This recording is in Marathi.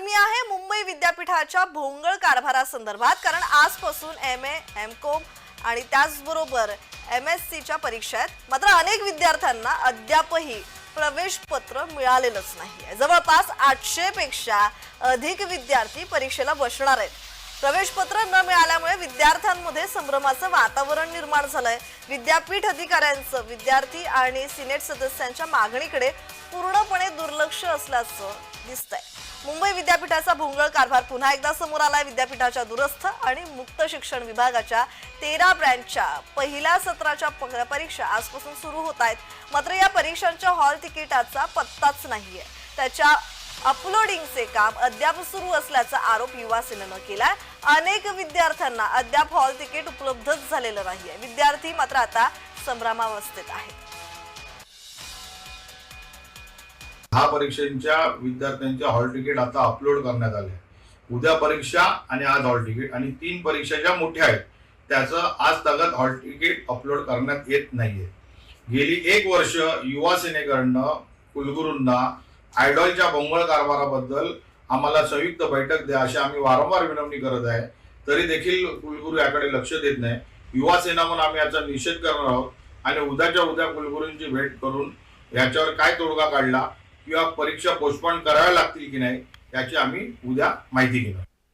बातमी आहे मुंबई विद्यापीठाच्या भोंगळ कारभारासंदर्भात कारण आजपासून एम ए एम कॉम आणि त्याचबरोबर एम एस सीच्या परीक्षा आहेत. मात्र अनेक विद्यार्थ्यांना अद्यापही प्रवेश पत्र मिळालेलंच नाही जवळपास आठशे पेक्षा अधिक विद्यार्थी परीक्षेला बसणार आहेत. प्रवेश पत्र न मिळाल्यामुळे विद्यार्थ्यांमध्ये संभ्रमाचं वातावरण निर्माण झालंय. विद्यापीठ अधिकाऱ्यांचं विद्यार्थी आणि सिनेट सदस्यांच्या मागणीकडे पूर्णपणे दुर्लक्ष असल्याचं दिसतंय. मुंबई विद्यापीठाचा भोंगळ कारभार पुन्हा एकदा समोर आलाय. विद्यापीठाच्या दुरस्थ आणि मुक्त शिक्षण विभागाच्या तेरा ब्रँचच्या पहिल्या सत्राच्या प- परीक्षा आजपासून सुरू होत आहेत. मात्र या परीक्षांच्या हॉल तिकिटाचा पत्ताच नाहीये. त्याच्या अपलोडिंगचे काम अद्याप सुरू असल्याचा आरोप युवा सेनेनं केलाय. अनेक विद्यार्थ्यांना अद्याप हॉल तिकीट उपलब्धच झालेलं नाहीये. विद्यार्थी मात्र आता संभ्रमावस्थेत आहेत. दहा परीक्षांच्या विद्यार्थ्यांच्या हॉल तिकीट आता अपलोड करण्यात आले उद्या परीक्षा आणि आज हॉल तिकीट आणि तीन परीक्षा ज्या मोठ्या आहेत त्याचं आज तगत हॉल तिकीट अपलोड करण्यात येत नाहीये. गेली एक वर्ष युवा सेनेकडनं कुलगुरूंना आयडॉलच्या भोंगळ कारभाराबद्दल आम्हाला संयुक्त बैठक द्या अशी आम्ही वारंवार विनवणी करत आहे. तरी देखील कुलगुरू याकडे लक्ष देत नाही. युवा सेना म्हणून आम्ही याचा निषेध करणार आहोत आणि उद्याच्या उद्या कुलगुरूंची भेट करून याच्यावर काय तोडगा काढला किंवा परीक्षा पोस्टपॉन कराव्या लागतील की नाही याची आम्ही उद्या माहिती घेणार.